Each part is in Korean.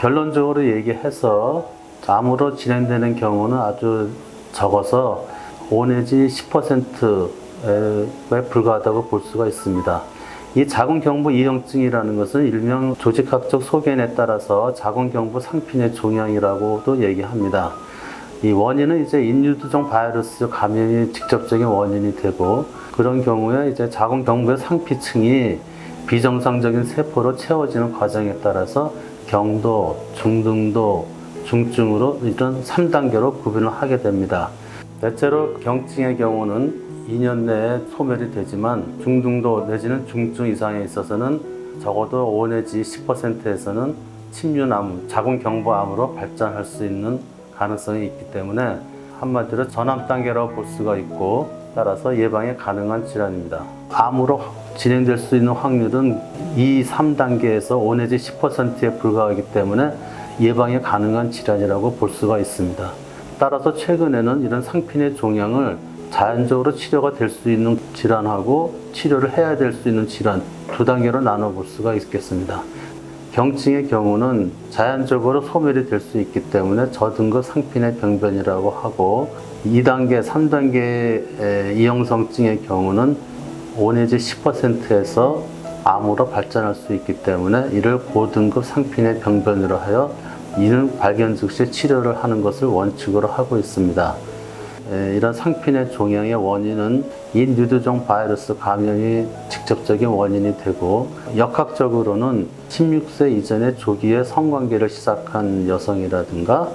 결론적으로 얘기해서 암으로 진행되는 경우는 아주 적어서 5 내지 10%에 불과하다고 볼 수가 있습니다. 이 자궁경부 이형증이라는 것은 일명 조직학적 소견에 따라서 자궁경부 상핀의 종양이라고도 얘기합니다. 이 원인은 이제 인유두종 바이러스 감염이 직접적인 원인이 되고 그런 경우에 이제 자궁 경부의 상피층이 비정상적인 세포로 채워지는 과정에 따라서 경도, 중등도, 중증으로 이런 3단계로 구분을 하게 됩니다. 대체로 경증의 경우는 2년 내에 소멸이 되지만 중등도 내지는 중증 이상에 있어서는 적어도 5 내지 10%에서는 침륜암, 자궁경부암으로 발전할 수 있는 가능성이 있기 때문에 한마디로 전암 단계라고 볼 수가 있고 따라서 예방이 가능한 질환입니다. 암으로 진행될 수 있는 확률은 2, 3단계에서 5 내지 10%에 불과하기 때문에 예방이 가능한 질환이라고 볼 수가 있습니다. 따라서 최근에는 이런 상핀의 종양을 자연적으로 치료가 될 수 있는 질환하고 치료를 해야 될 수 있는 질환 두 단계로 나눠 볼 수가 있겠습니다. 경증의 경우는 자연적으로 소멸이 될 수 있기 때문에 저등급 상핀의 병변이라고 하고 2단계, 3단계 이형성증의 경우는 5 내지 10%에서 암으로 발전할 수 있기 때문에 이를 고등급 상핀의 병변으로 하여 이는 발견 즉시 치료를 하는 것을 원칙으로 하고 있습니다. 에, 이런 상핀의 종양의 원인은 인유두종 바이러스 감염이 직접적인 원인이 되고 역학적으로는 16세 이전에 조기에 성관계를 시작한 여성이라든가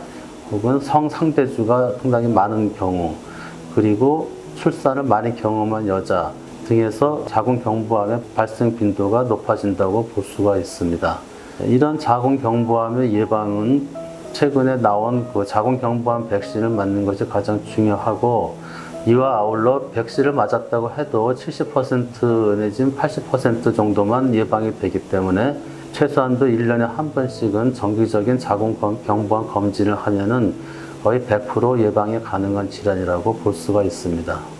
혹은 성상대주가 상당히 많은 경우 그리고 출산을 많이 경험한 여자 등에서 자궁경부암의 발생 빈도가 높아진다고 볼 수가 있습니다. 이런 자궁경부암의 예방은 최근에 나온 그 자궁경부암 백신을 맞는 것이 가장 중요하고 이와 아울러 백신을 맞았다고 해도 70% 내지는 80% 정도만 예방이 되기 때문에 최소한도 1년에 한 번씩은 정기적인 자궁경부암 검진을 하면은 거의 100% 예방이 가능한 질환이라고 볼 수가 있습니다.